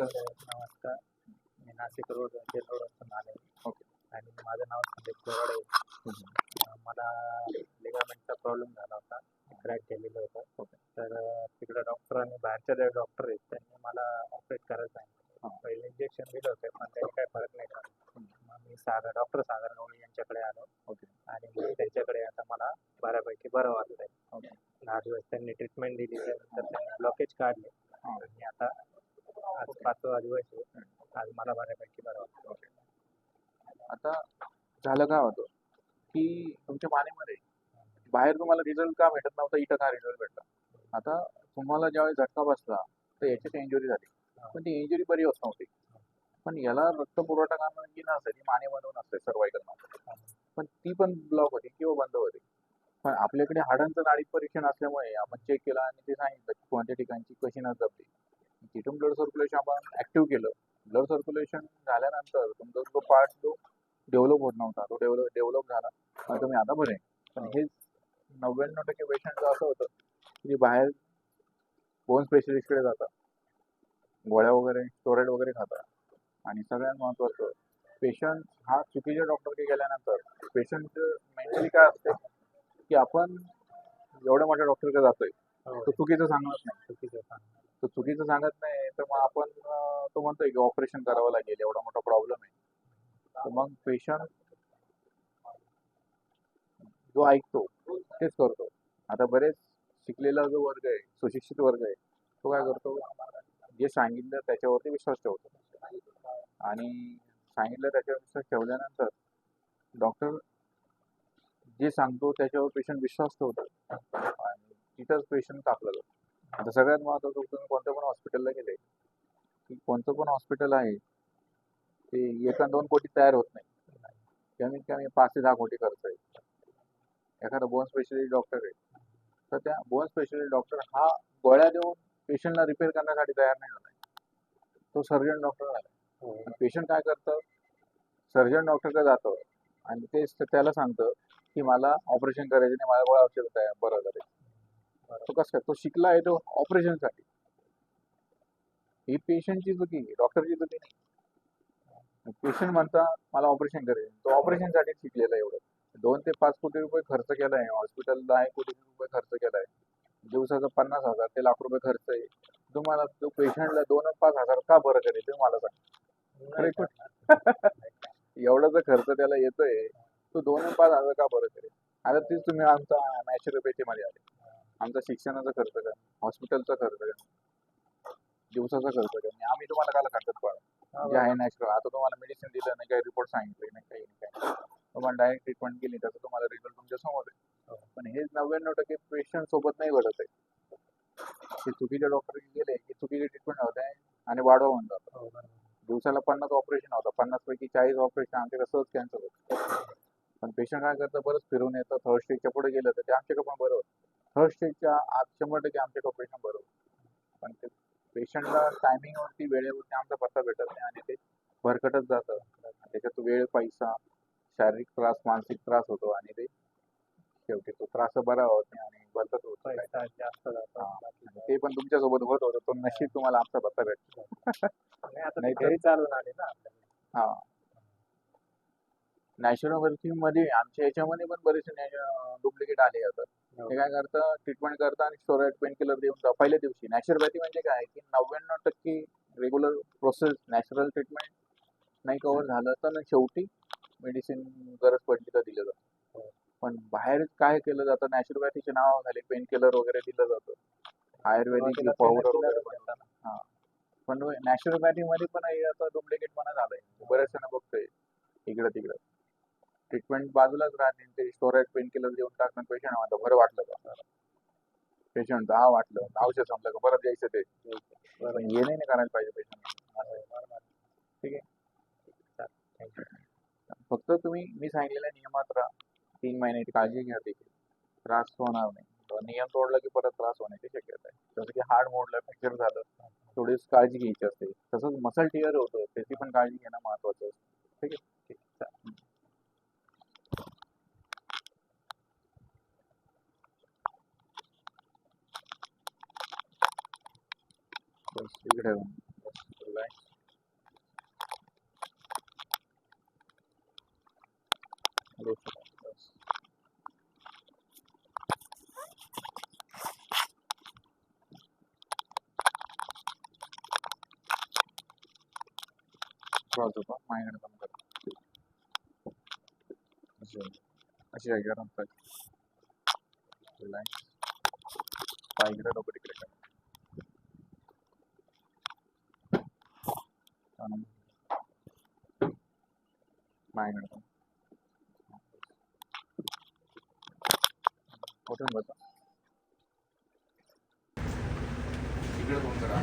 नमस्कार नमस्कार. मी नाशिक रोड जेल रोडवरून आले. ओके. आणि माझं नाव संदीप कोराडे अं, मला लिगामेंटचा प्रॉब्लेम झाला होता. क्रॅक केलेलं होतं. ओके. तर तिकडे डॉक्टरांनी बाहेरच्या जे डॉक्टर आहेत त्यांनी मला ऑपरेट करायला. सांगितलं. पहिले इंजेक्शन दिलं होतं पण त्याने काही फरक नाही झाला मग मी सागर डॉक्टर सागर गवळी यांच्याकडे आलो. ओके. आणि मग त्यांच्याकडे आता मला बऱ्यापैकी बरं वाटतंय. ओके. दहा दिवस त्यांनी ट्रीटमेंट दिली. त्यानंतर त्यांनी ब्लॉकेज काढले. आणि आता आज दिवस आहे आज मला बऱ्यापैकी बरं वाटतं आता झालं काय होतं? की तुमच्या मानेमध्ये बाहेर तुम्हाला रिझल्ट का भेटत नव्हता? इथं का रिझल्ट भेटला? आता तुम्हाला ज्यावेळेस झटका बसला तर याच्यात इंजुरी झाली. पण ती इंजुरी बरी होत नव्हती. पण याला रक्त पुरवठा करणं जी नसते. ती मानेमधून असते सर्वायकल पण ती पण ब्लॉक होती किंवा बंद होती. पण आपल्याकडे हाडांचं नाडी परीक्षण असल्यामुळे आपण चेक केलं आणि ते सांगितलं की कोणत्या ठिकाणची कशी नस दबली तिथून ब्लड सर्क्युलेशन आपण ऍक्टिव्ह केलं. ब्लड सर्क्युलेशन झाल्यानंतर तुमचा जो पार्ट जो डेव्हलप होत नव्हता तो डेव्हलप डेव्हलप झाला. आणि तुम्ही आता बरे. पण हे नव्याण्णव टक्के पेशंटचं असं होतं की बाहेर बोन स्पेशलिस्टकडे जातात. गोळ्या वगैरे स्टोरेड वगैरे खातात. आणि सगळ्यात महत्त्वाचं पेशंट हा चुकीच्या डॉक्टरकडे गेल्यानंतर पेशंट मेंटली काय असते? की आपण एवढ्या मोठ्या डॉक्टरकडे जातोय तो चुकीचं सांगत नाही. चुकीचं सांग तर चुकीचं सांगत नाही. तर मग आपण तो म्हणतोय की ऑपरेशन करावं लागेल एवढा मोठा प्रॉब्लेम आहे. तर मग पेशंट जो ऐकतो तेच करतो. आता बरेच शिकलेला जो वर्ग आहे सुशिक्षित वर्ग आहे तो काय करतो? जे सांगितलं त्याच्यावरती विश्वास ठेवतो. आणि सांगितलं त्याच्यावर विश्वास ठेवल्यानंतर डॉक्टर जे सांगतो त्याच्यावर पेशंट विश्वास ठेवतो आणि तिथंच पेशंट कापला जातो. आता सगळ्यात महत्वाचं तुम्ही कोणत्या पण हॉस्पिटलला गेले की कोणतं पण हॉस्पिटल आहे ते एका दोन कोटी तयार होत नाही. कमीत कमी पाच ते दहा कोटी खर्च आहे. एखादा बोन स्पेशलिस्ट डॉक्टर आहे तर त्या बोन स्पेशलिस्ट डॉक्टर हा गोळ्या देऊन पेशंटला रिपेअर करण्यासाठी तयार नाही झाला तो सर्जन डॉक्टर झाला पेशंट काय करतं? सर्जन डॉक्टरकडे जातं आणि ते त्याला सांगतं की मला ऑपरेशन करायचं नाही मला गोळ्या औषध तयार बरं झालं तो कसं काय तो शिकला आहे तो ऑपरेशनसाठी ही पेशंटची चुकी डॉक्टरची चुकी नाही. पेशंट म्हणता मला ऑपरेशन करेल तो ऑपरेशनसाठी शिकलेला आहे एवढं. दोन ते पाच कोटी रुपये खर्च केला हॉस्पिटल हॉस्पिटलला एक कोटी रुपये खर्च केला आहे. दिवसाचा पन्नास हजार ते लाख रुपये खर्च आहे. तुम्हाला तो पेशंटला दोन पाच हजार का बरं करेल ते मला सांग. एवढा जर खर्च त्याला येतोय तो दोन पाच हजार का बरं करेल? आता तीच तुम्ही आमचा नॅचरोपॅथी पेटीमध्ये आले. आमचा शिक्षणाचा खर्च करा हॉस्पिटलचा खर्च करा दिवसाचा खर्च करा आम्ही तुम्हाला काला खर्चात पडा जे आहे नॅचरल आता तुम्हाला मेडिसिन दिलं नाही काही रिपोर्ट सांगितले नाही काही नाही काही तुम्हाला डायरेक्ट ट्रीटमेंट केली त्याचा तुम्हाला रिझल्ट तुमच्यासमोर आहे. पण हे नव्याण्णव टक्के पेशंट सोबत नाही घडत आहे. ते चुकीच्या डॉक्टर गेले की चुकीची ट्रीटमेंट होत आहे आणि वाढवा होऊन जातं. दिवसाला पन्नास ऑपरेशन होतं पन्नास पैकी चाळीस ऑपरेशन आमच्याकडे सहज कॅन्सल होतं पण पेशंट काय करतं बरंच फिरून येतं थर्ड स्टेजच्या पुढे गेलं तर ते आमच्याकडे पण बरं होतं. थर्ड स्टेजच्या आत शंभर टक्के आमच्याकडे ऑपरेशन बरं होतं. पण ते पेशंटला टायमिंगवरती वेळेवरती आमचा पत्ता भेटत नाही आणि ते भरकटत जातं. त्याच्यात वेळ पैसा शारीरिक त्रास मानसिक त्रास होतो आणि ते शेवटी तो त्रास बरा होत नाही आणि भरकत होत जास्त ते पण तुमच्यासोबत होत होतं तो नशीब तुम्हाला आमचा पत्ता भेटतो. नाही, आता नाही ते घरी चालून आले ना. हा. नॅचरोपॅथी मध्ये आमच्या याच्यामध्ये पण बरेचसे डुप्लिकेट आले जातात ते काय करतं ट्रीटमेंट करतं आणि स्टोराईड पेन किलर देऊन जा- पहिल्या दिवशी. नॅचरोपॅथी म्हणजे काय? की नव्याण्णव टक्के रेग्युलर प्रोसेस नॅचरल ट्रीटमेंट नाही कव्हर झालं तर शेवटी मेडिसिन गरज पडली तर दिलं जातं. पण बाहेर काय केलं जातं? नॅचरोपॅथीचे नाव झाले पेन किलर वगैरे दिलं जातं. आयुर्वेदिक पावडर वगैरे. हा. पण नॅचरोपॅथी मध्ये पण हे आता डुप्लिकेटपणा झालाय. बऱ्याच जण बघतोय. इकडं तिकडं. ट्रीटमेंट बाजूलाच राहते ते स्टोरेज पेन किलर देऊन टाकणं पेशंट म्हणतो बरं वाटलं का? पेशंट हा वाटलं औषध संपलं का? परत द्यायचं ते. हे नाही करायला पाहिजे पेशंट ठीक आहे? फक्त तुम्ही मी सांगितलेल्या नियमात राहा. तीन महिन्याची काळजी घ्या देखील. त्रास होणार नाही. नियम तोडला की परत त्रास होण्याची शक्यता आहे. जसं की हार्ड मोडला फ्रॅक्चर झालं थोडीच काळजी घ्यायची असते. तसंच मसल टिअर होतं त्याची पण काळजी घेणं महत्वाचं असतं. ठीक आहे? बस इकडे बघ. रिलॅक्स बस क्रॉस होता मायकडे कम कर अशी अशी आहे गरम रिलॅक्स पाय इकडे डोकं तिकडे कर आणि मायकडे कम कुठून बसा इकडे दोन करा.